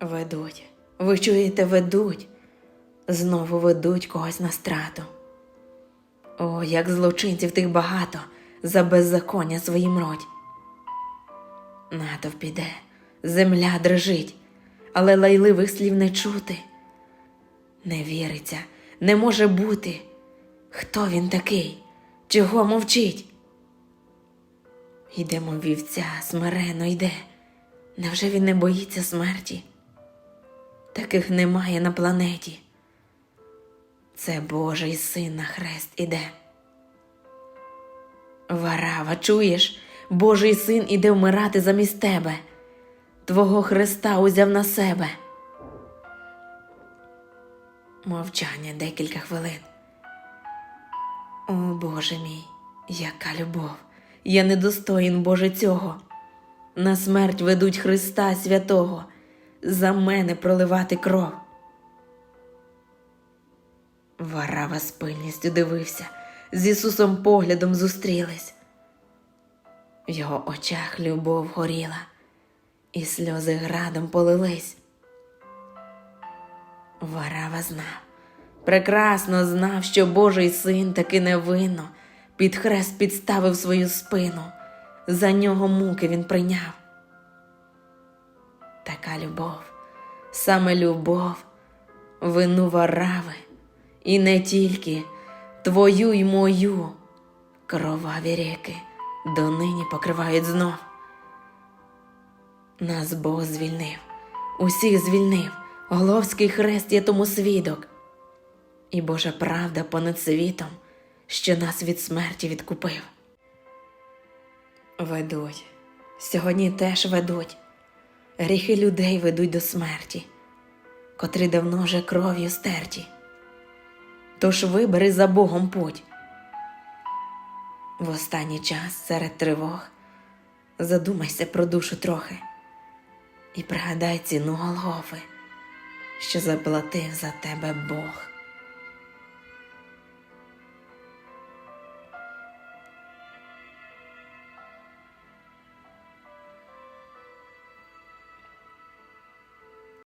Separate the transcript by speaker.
Speaker 1: Ведуть, ви чуєте, ведуть, знову ведуть когось на страту. О, як злочинців тих багато за беззаконня свої мроть. Натовп піде, земля дрижить, але лайливих слів не чути. Не віриться, не може бути. Хто він такий? Чого мовчить? Йдемо вівця, смирено йде. Невже він не боїться смерті? Таких немає на планеті. Це Божий син на хрест іде. Варава, чуєш? Божий син іде вмирати замість тебе. Твого Христа узяв на себе. Мовчання декілька хвилин. О Боже мій, яка любов! Я недостоїн Боже цього. На смерть ведуть Христа святого, за мене проливати кров. Варава з пильністю дивився, з Ісусом поглядом зустрілись. В його очах любов горіла, і сльози градом полились. Варава знав, прекрасно знав, що Божий син таки невинно під хрест підставив свою спину, за нього муки він прийняв. Така любов, саме любов, вину варави, і не тільки твою й мою. Кроваві ріки донині покривають знов. Нас Бог звільнив, усіх звільнив, Головський хрест є тому свідок. І Божа правда понад світом, що нас від смерті відкупив. Ведуть, сьогодні теж ведуть, гріхи людей ведуть до смерті, котрі давно вже кров'ю стерті. Тож вибери за Богом путь. В останній час серед тривог задумайся про душу трохи і пригадай ціну Голгофи, що заплатив за тебе Бог.